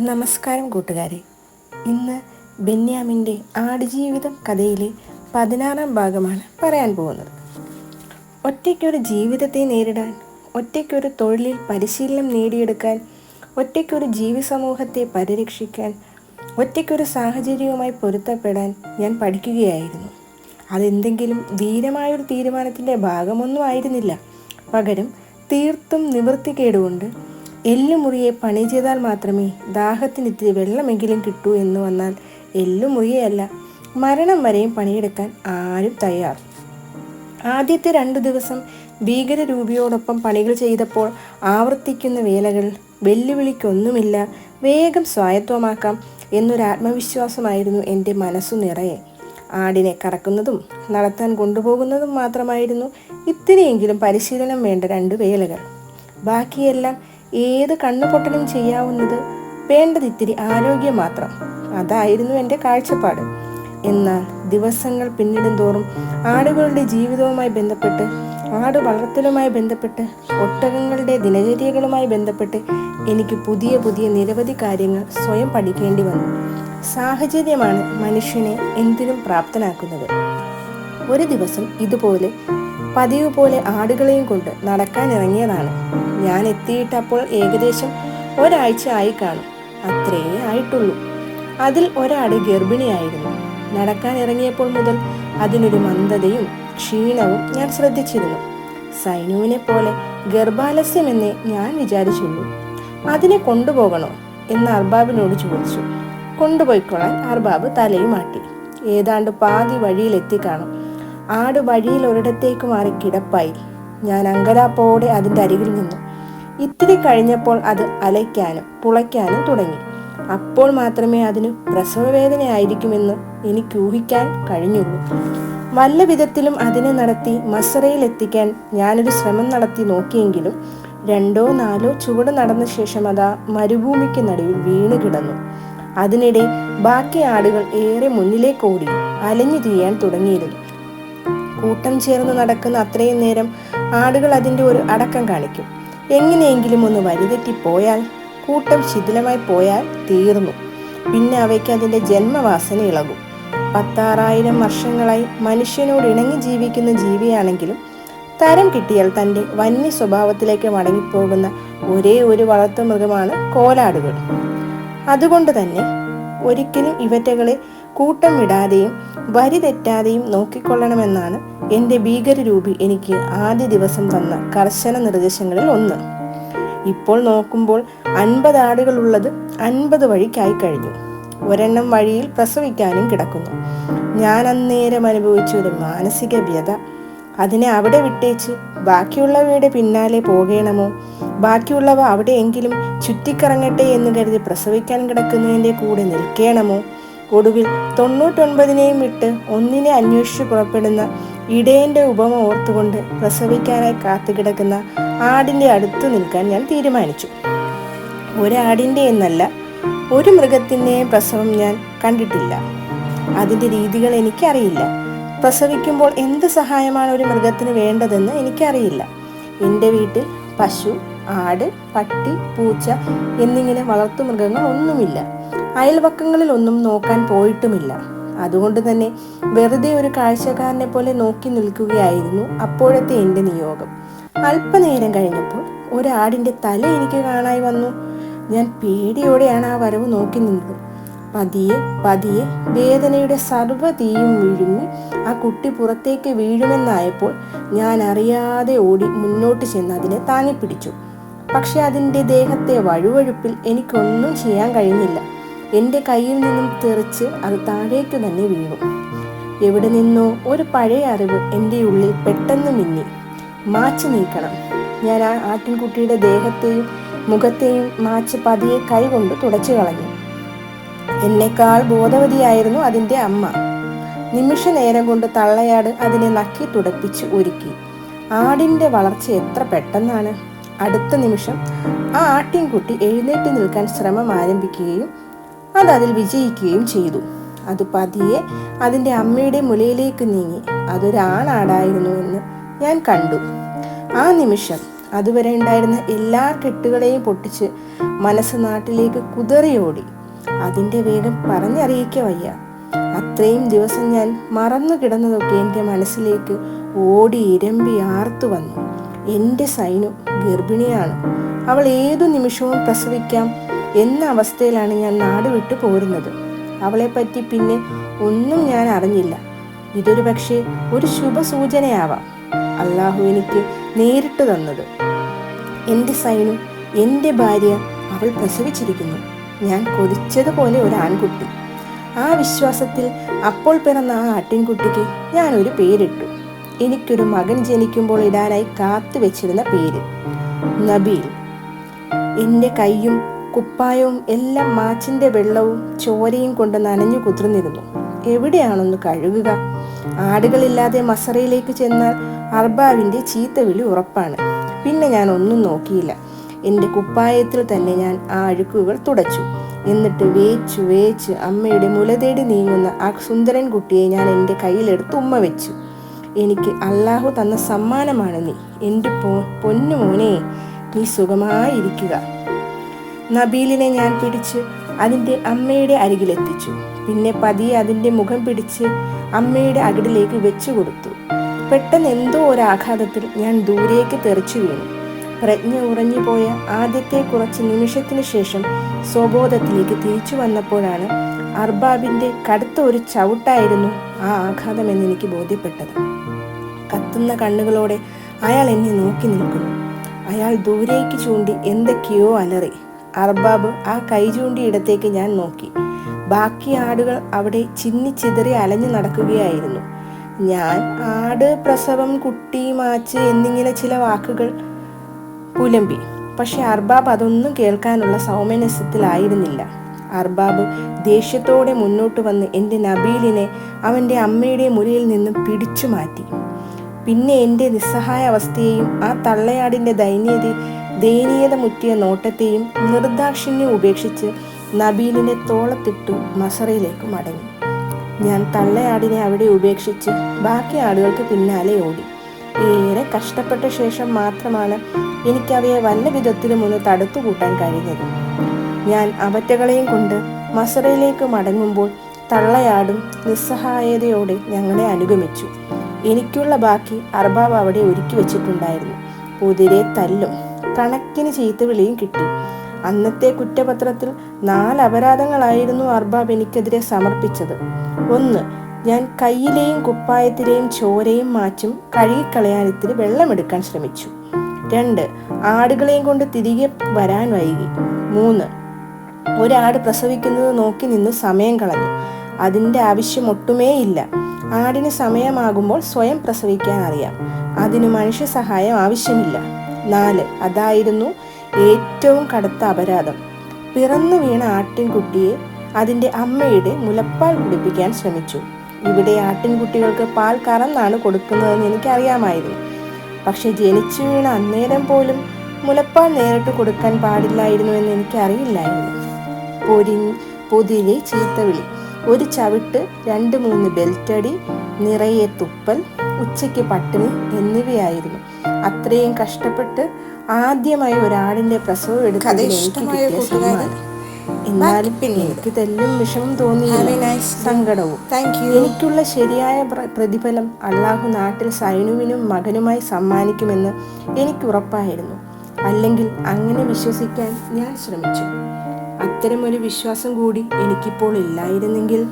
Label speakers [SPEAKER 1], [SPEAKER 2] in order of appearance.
[SPEAKER 1] നമസ്കാരം കൂട്ടുകാരെ. ഇന്ന് ബെന്യാമിന്റെ ആടുജീവിതം കഥയിലെ പതിനാറാം ഭാഗമാണ് പറയാൻ പോകുന്നത്. ഒറ്റയ്ക്കൊരു ജീവിതത്തെ നേരിടാൻ ഒറ്റയ്ക്കൊരു തൊഴിലിൽ പരിശീലനം നേടിയെടുക്കാൻ ഒറ്റയ്ക്കൊരു ജീവി സമൂഹത്തെ പരിരക്ഷിക്കാൻ ഒറ്റയ്ക്കൊരു സാഹചര്യവുമായി പൊരുത്തപ്പെടാൻ ഞാൻ പഠിക്കുകയായിരുന്നു. അതെന്തെങ്കിലും ധീരമായൊരു തീരുമാനത്തിന്റെ ഭാഗമൊന്നും ആയിരുന്നില്ല. പകരം തീർത്തും നിവൃത്തികേടുകൊണ്ട് എല്ലുമുറിയെ പണി ചെയ്താൽ മാത്രമേ ദാഹത്തിന് ഇത്തിരി വെള്ളമെങ്കിലും കിട്ടൂ എന്ന് വന്നാൽ എല്ലുമുറിയല്ല. മരണം വരെയും പണിയെടുക്കാൻ ആരും തയ്യാർ. ആദ്യത്തെ രണ്ടു ദിവസം ഭീകരരൂപിയോടൊപ്പം പണികൾ ചെയ്തപ്പോൾ ആവർത്തിക്കുന്ന വേലകൾ വെല്ലുവിളിക്കൊന്നുമില്ല വേഗം സ്വായത്തമാക്കാം എന്നൊരു ആത്മവിശ്വാസമായിരുന്നു എന്റെ മനസ്സു നിറയെ. ആടിനെ കറക്കുന്നതും നടത്താൻ കൊണ്ടുപോകുന്നതും മാത്രമായിരുന്നു ഇത്തിരിയെങ്കിലും പരിശീലനം വേണ്ട രണ്ട് വേലകൾ. ബാക്കിയെല്ലാം ഏത് കണ്ണുപൊട്ടലും ചെയ്യാവുന്നത് വേണ്ടത് ഇത്തിരി ആരോഗ്യം മാത്രം. അതായിരുന്നു എന്റെ കാഴ്ചപ്പാട്. എന്നാൽ ദിവസങ്ങൾ പിന്നിടും തോറും ആടുകളുടെ ജീവിതവുമായി ബന്ധപ്പെട്ട് ആട് വളർത്തലുമായി ബന്ധപ്പെട്ട് ഒട്ടകങ്ങളുടെ ദിനചര്യകളുമായി ബന്ധപ്പെട്ട് എനിക്ക് പുതിയ പുതിയ നിരവധി കാര്യങ്ങൾ സ്വയം പഠിക്കേണ്ടി വന്നു. സാഹചര്യമാണ് മനുഷ്യനെ എന്തിനും പ്രാപ്തനാക്കുന്നത്. ഒരു ദിവസം ഇതുപോലെ പതിവ് പോലെ ആടുകളെയും കൊണ്ട് നടക്കാൻ ഇറങ്ങിയതാണ്. ഞാൻ എത്തിയിട്ടപ്പോൾ ഏകദേശം ഒരാഴ്ച ആയി കാണും. അത്രേ ആയിട്ടുള്ളൂ. അതിൽ ഒരാട് ഗർഭിണിയായിരുന്നു. നടക്കാൻ ഇറങ്ങിയപ്പോൾ മുതൽ അതിനൊരു മന്ദതയും ക്ഷീണവും ഞാൻ ശ്രദ്ധിച്ചിരുന്നു. സൈനുവിനെ പോലെ ഗർഭാലസ്യമെന്നേ ഞാൻ വിചാരിച്ചുള്ളൂ. അതിനെ കൊണ്ടുപോകണോ എന്ന് അർബാബിനോട് ചോദിച്ചു. കൊണ്ടുപോയിക്കൊള്ളാൻ അർബാബ് തലയും മാറ്റി ഏതാണ്ട് പാതി വഴിയിലെത്തി കാണും. ആട് വഴിയിൽ ഒരിടത്തേക്ക് മാറി കിടപ്പായി. ഞാൻ അങ്കലാപ്പോടെ അതിന്റെ അരികിൽ നിന്നു. ഇത്തിരി കഴിഞ്ഞപ്പോൾ അത് അലയ്ക്കാനും പുളയ്ക്കാനും തുടങ്ങി. അപ്പോൾ മാത്രമേ അതിന് പ്രസവവേദനയായിരിക്കുമെന്ന് എനിക്ക് ഊഹിക്കാൻ കഴിഞ്ഞുള്ളൂ. വല്ല വിധത്തിലും അതിനെ നടത്തി മസറയിൽ എത്തിക്കാൻ ഞാനൊരു ശ്രമം നടത്തി നോക്കിയെങ്കിലും രണ്ടോ നാലോ ചുവട് നടന്ന ശേഷം അതാ മരുഭൂമിക്ക് നടുവിൽ വീണ് കിടന്നു. അതിനിടെ ബാക്കി ആടുകൾ ഏറെ മുന്നിലേക്ക് ഓടി അലഞ്ഞു തീയാൻ തുടങ്ങിയിരുന്നു. കൂട്ടം ചേർന്ന് നടക്കുന്ന അത്രയും നേരം ആടുകൾ അതിന്റെ ഒരു അടക്കം കാണിക്കും. എങ്ങനെയെങ്കിലും ഒന്ന് വരിതെറ്റി പോയാൽ കൂട്ടം ശിഥിലമായി പോയാൽ തീർന്നു. പിന്നെ അവയ്ക്ക് അതിന്റെ ജന്മവാസന ഇളകും. പത്താറായിരം വർഷങ്ങളായി മനുഷ്യനോട് ഇണങ്ങി ജീവിക്കുന്ന ജീവിയാണെങ്കിലും തരം കിട്ടിയാൽ തന്റെ വന്യ സ്വഭാവത്തിലേക്ക് മടങ്ങിപ്പോകുന്ന ഒരേ ഒരു വളർത്തുമൃഗമാണ് കോലാടുകൾ. അതുകൊണ്ട് തന്നെ ഒരിക്കലും ഇവറ്റകളെ കൂട്ടം വിടാതെയും വരി തെറ്റാതെയും നോക്കിക്കൊള്ളണമെന്നാണ് എന്റെ ഭീകരരൂപി എനിക്ക് ആദ്യ ദിവസം തന്ന കർശന നിർദ്ദേശങ്ങളിൽ ഒന്ന്. ഇപ്പോൾ നോക്കുമ്പോൾ അൻപത് ആടുകളുള്ളത് അൻപത് വഴിക്കായി കഴിഞ്ഞു. ഒരെണ്ണം വഴിയിൽ പ്രസവിക്കാനും കിടക്കുന്നു. ഞാൻ അന്നേരം അനുഭവിച്ച ഒരു മാനസിക വ്യത അതിനെ അവിടെ വിട്ടേച്ച് ബാക്കിയുള്ളവയുടെ പിന്നാലെ പോകണമോ? ബാക്കിയുള്ളവ അവിടെയെങ്കിലും ചുറ്റിക്കറങ്ങട്ടെ എന്ന് കരുതി പ്രസവിക്കാൻ കിടക്കുന്നതിന്റെ കൂടെ നിൽക്കണമോ? ഒടുവിൽ തൊണ്ണൂറ്റൊൻപതിനെയും വിട്ട് ഒന്നിനെ അന്വേഷിച്ച് പുറപ്പെടുന്ന ഇടയന്റെ ഉപമ ഓർത്തുകൊണ്ട് പ്രസവിക്കാനായി കാത്തുകിടക്കുന്ന ആടിന്റെ അടുത്ത് നിൽക്കാൻ ഞാൻ തീരുമാനിച്ചു. ഒരാടിന്റെ എന്നല്ല ഒരു മൃഗത്തിന്റെയും പ്രസവം ഞാൻ കണ്ടിട്ടില്ല. അതിന്റെ രീതികൾ എനിക്കറിയില്ല. പ്രസവിക്കുമ്പോൾ എന്ത് സഹായമാണ് ഒരു മൃഗത്തിന് വേണ്ടതെന്ന് എനിക്കറിയില്ല. എന്റെ വീട്ടിൽ പശു ആട് പട്ടി പൂച്ച എന്നിങ്ങനെ വളർത്തു മൃഗങ്ങൾ ഒന്നുമില്ല. അയൽവക്കങ്ങളിലൊന്നും നോക്കാൻ പോയിട്ടുമില്ല. അതുകൊണ്ട് തന്നെ വെറുതെ ഒരു കാഴ്ചക്കാരനെ പോലെ നോക്കി നിൽക്കുകയായിരുന്നു അപ്പോഴത്തെ എന്റെ നിയോഗം. അല്പനേരം കഴിഞ്ഞപ്പോൾ ഒരാടിന്റെ തല എനിക്ക് കാണായി വന്നു. ഞാൻ പേടിയോടെയാണ് ആ വരവ് നോക്കി നിന്നത്. പതിയെ പതിയെ വേദനയുടെ സർവ തീയും വിഴുങ്ങി ആ കുട്ടി പുറത്തേക്ക് വീഴുമെന്നായപ്പോൾ ഞാൻ അറിയാതെ ഓടി മുന്നോട്ട് ചെന്ന് അതിനെ താങ്ങിപ്പിടിച്ചു. പക്ഷെ അതിന്റെ ദേഹത്തെ വഴുവഴുപ്പിൽ എനിക്കൊന്നും ചെയ്യാൻ കഴിഞ്ഞില്ല. എന്റെ കയ്യിൽ നിന്നും തെറിച്ച് അത് താഴേക്ക് തന്നെ വീണു. എവിടെ നിന്നോ ഒരു പഴയ അറിവ് എന്റെ ഉള്ളിൽ പെട്ടെന്ന് മിന്നി. മാച്ച് നീക്കണം. ഞാൻ ആ ആട്ടിൻകുട്ടിയുടെ ദേഹത്തെയും മുഖത്തെയും മാച്ച് പതിയെ കൈകൊണ്ട് തുടച്ചു കളഞ്ഞു. എന്നെക്കാൾ ബോധവതിയായിരുന്നു അതിന്റെ അമ്മ. നിമിഷ നേരം കൊണ്ട് തള്ളയാട് അതിനെ നക്കി തുടപ്പിച്ച് ഒരുക്കി. ആടിന്റെ വളർച്ച എത്ര പെട്ടെന്നാണ്. അടുത്ത നിമിഷം ആ ആട്ടിൻകുട്ടി എഴുന്നേറ്റ് നിൽക്കാൻ ശ്രമം ആരംഭിക്കുകയും അത് അതിൽ വിജയിക്കുകയും ചെയ്തു. അത് പതിയെ അതിന്റെ അമ്മയുടെ മുലയിലേക്ക് നീങ്ങി. അതൊരാണാടായിരുന്നു എന്ന് ഞാൻ കണ്ടു. ആ നിമിഷം അതുവരെ ഉണ്ടായിരുന്ന എല്ലാ കെട്ടുകളെയും പൊട്ടിച്ച് മനസ്സ് നാട്ടിലേക്ക് കുതറിയോടി അതിന്റെ വേഗം പറഞ്ഞറിയിക്ക വയ്യ. അത്രയും ദിവസം ഞാൻ മറന്നു കിടന്നതൊക്കെ എന്റെ മനസ്സിലേക്ക് ഓടി ഇരമ്പി ആർത്തു വന്നു. എന്റെ സൈനു ഗർഭിണിയാണ്. അവൾ ഏതു നിമിഷവും പ്രസവിക്കാം എന്ന അവസ്ഥയിലാണ് ഞാൻ നാട് വിട്ടു പോരുന്നത്. അവളെപ്പറ്റി പിന്നെ ഒന്നും ഞാൻ അറിഞ്ഞില്ല. ഇതൊരു പക്ഷേ ഒരു ശുഭസൂചനയാവാം. അള്ളാഹു എനിക്ക് നേരിട്ട് തന്നത്. എന്റെ സൈനു എന്റെ ഭാര്യ അവൾ പ്രസവിച്ചിരിക്കുന്നു. ഞാൻ കൊതിച്ചതുപോലെ ഒരു ആൺകുട്ടി. ആ വിശ്വാസത്തിൽ അപ്പോൾ പിറന്ന ആ ആട്ടിൻകുട്ടിക്ക് ഞാൻ ഒരു പേരിട്ടു. എനിക്കൊരു മകൻ ജനിക്കുമ്പോൾ ഇടാനായി കാത്തു വെച്ചിരുന്ന പേര്. നബീൽ. എന്റെ കൈയും കുപ്പായവും എല്ലാം മാച്ചിന്റെ വെള്ളവും ചോരയും കൊണ്ട് നനഞ്ഞു കുതിർന്നിരുന്നു. എവിടെയാണൊന്ന് കഴുകുക. ആടുകളില്ലാതെ മസറയിലേക്ക് ചെന്നാൽ അർബാവിന്റെ ചീത്തവിളി ഉറപ്പാണ്. പിന്നെ ഞാൻ ഒന്നും നോക്കിയില്ല. എന്റെ കുപ്പായത്തിൽ തന്നെ ഞാൻ ആ അഴുക്കുകൾ തുടച്ചു. എന്നിട്ട് വേച്ചു വേച്ച് അമ്മയുടെ മുലതേടി നീങ്ങുന്ന ആ സുന്ദരൻ കുട്ടിയെ ഞാൻ എന്റെ കയ്യിലെടുത്ത് ഉമ്മ വെച്ചു. എനിക്ക് അള്ളാഹു തന്ന സമ്മാനമാണ് നീ. എന്റെ പൊന്നു മോനെ നീ സുഖമായിരിക്കുക. നബീലിനെ ഞാൻ പിടിച്ച് അതിന്റെ അമ്മയുടെ അരികിലെത്തിച്ചു. പിന്നെ പതിയെ അതിന്റെ മുഖം പിടിച്ച് അമ്മയുടെ അകിടിലേക്ക് വെച്ചു കൊടുത്തു. പെട്ടെന്ന് എന്തോ ഒരാഘാതത്തിൽ ഞാൻ ദൂരേക്ക് തെറിച്ചു വീണു. പ്രജ്ഞ ഉറഞ്ഞു പോയ ആദ്യത്തെ കുറച്ച് നിമിഷത്തിന് ശേഷം സ്വബോധത്തിലേക്ക് തിരിച്ചു വന്നപ്പോഴാണ് അർബാബിന്റെ കടുത്ത ഒരു ചവിട്ടായിരുന്നു ആ ആഘാതം എന്നെനിക്ക് ബോധ്യപ്പെട്ടത്. കത്തുന്ന കണ്ണുകളോടെ അയാൾ എന്നെ നോക്കി നിൽക്കുന്നു. അയാൾ ദൂരേക്ക് ചൂണ്ടി എന്തൊക്കെയോ അലറി. അർബാബ് ആ കൈ ചൂണ്ടിയിടത്തേക്ക് ഞാൻ നോക്കി. ബാക്കി ആടുകൾ അവിടെ ചിന്നി ചിതറി അലഞ്ഞു നടക്കുകയായിരുന്നു. ഞാൻ ആട് പ്രസവം കുട്ടി മാച്ച് എന്നിങ്ങനെ ചില വാക്കുകൾ പുലമ്പി. പക്ഷെ അർബാബ് അതൊന്നും കേൾക്കാനുള്ള സൗമനസ്യത്തിലായിരുന്നില്ല അർബാബ് ദേഷ്യത്തോടെ മുന്നോട്ട് വന്ന് എന്റെ നബീലിനെ അവന്റെ അമ്മയുടെ മുറിയിൽ നിന്ന് പിടിച്ചു മാറ്റി. പിന്നെ എന്റെ നിസ്സഹായ അവസ്ഥയെയും ആ തള്ളയാടിന്റെ ദൈന്യത ദയനീയത മുറ്റിയ നോട്ടത്തെയും നിർദാക്ഷിണ്യം ഉപേക്ഷിച്ച് നബീലിനെ തോളത്തിട്ടു മസറയിലേക്ക് മടങ്ങി. ഞാൻ തള്ളയാടിനെ അവിടെ ഉപേക്ഷിച്ച് ബാക്കി ആടുകൾക്ക് പിന്നാലെ ഓടി. ഏറെ കഷ്ടപ്പെട്ട ശേഷം മാത്രമാണ് എനിക്കവയെ വല്ല വിധത്തിലും ഒന്ന് തടുത്തുകൂട്ടാൻ കഴിഞ്ഞത്. ഞാൻ അവറ്റകളെയും കൊണ്ട് മസറയിലേക്ക് മടങ്ങുമ്പോൾ തള്ളയാടും നിസ്സഹായതയോടെ ഞങ്ങളെ അനുഗമിച്ചു. എനിക്കുള്ള ബാക്കി അർബാബ് അവിടെ ഒരുക്കി വെച്ചിട്ടുണ്ടായിരുന്നു. കുതിരെ തല്ലും. കണക്കിന് ചീത്തവിളിയും കിട്ടി. അന്നത്തെ കുറ്റപത്രത്തിൽ നാല് അപരാധങ്ങളായിരുന്നു അർബാബ് എനിക്കെതിരെ സമർപ്പിച്ചത്. ഒന്ന് ഞാൻ കയ്യിലെയും കുപ്പായത്തിലെയും ചോരയും മാച്ചും കഴുകിക്കളയാൻ ഇത്തിരി വെള്ളമെടുക്കാൻ ശ്രമിച്ചു. രണ്ട് ആടുകളെയും കൊണ്ട് തിരികെ വരാൻ വൈകി. മൂന്ന് ഒരാട് പ്രസവിക്കുന്നത് നോക്കി നിന്ന് സമയം കളഞ്ഞു. അതിന്റെ ആവശ്യം ഒട്ടുമേ ഇല്ല ആടിന് സമയമാകുമ്പോൾ സ്വയം പ്രസവിക്കാൻ അറിയാം. അതിന് മനുഷ്യ സഹായം ആവശ്യമില്ല. നാല്. അതായിരുന്നു ഏറ്റവും കടുത്ത അപരാധം. പിറന്നു വീണ ആട്ടിൻകുട്ടിയെ അതിന്റെ അമ്മയുടെ മുലപ്പാൽ കുടിപ്പിക്കാൻ ശ്രമിച്ചു. ഇവിടെ ആട്ടിൻകുട്ടികൾക്ക് പാൽ കറന്നാണ് കൊടുക്കുന്നതെന്ന് എനിക്കറിയാമായിരുന്നു. പക്ഷെ ജനിച്ചു വീണ അന്നേരം പോലും മുലപ്പാൽ നേരിട്ട് കൊടുക്കാൻ പാടില്ലായിരുന്നു എന്ന് എനിക്കറിയില്ലായിരുന്നു. പൊരി പൊതിരെ ചീത്തവിളി. ഒരു ചവിട്ട് രണ്ട് മൂന്ന് ബെൽറ്റടി നിറയെ തുപ്പൽ ഉച്ചയ്ക്ക് പട്ടിണി എന്നിവയായിരുന്നു. അത്രയും കഷ്ടപ്പെട്ട് ആദ്യമായി ഒരാടിന്റെ പ്രസവം എടുത്തതിൽ എനിക്ക് കിട്ടിയ സമ്മാനം. എന്നാലും എനിക്ക് തെല്ലും വിഷമം തോന്നിയില്ല സങ്കടവും. എനിക്കുള്ള ശരിയായ പ്രതിഫലം അള്ളാഹു നാട്ടിൽ സൈനുവിനും മകനുമായി സമ്മാനിക്കുമെന്ന് എനിക്ക് ഉറപ്പായിരുന്നു. അല്ലെങ്കിൽ അങ്ങനെ വിശ്വസിക്കാൻ ഞാൻ ശ്രമിച്ചു. അത്തരമൊരു വിശ്വാസം കൂടി എനിക്കിപ്പോൾ ഇല്ലായിരുന്നെങ്കിൽ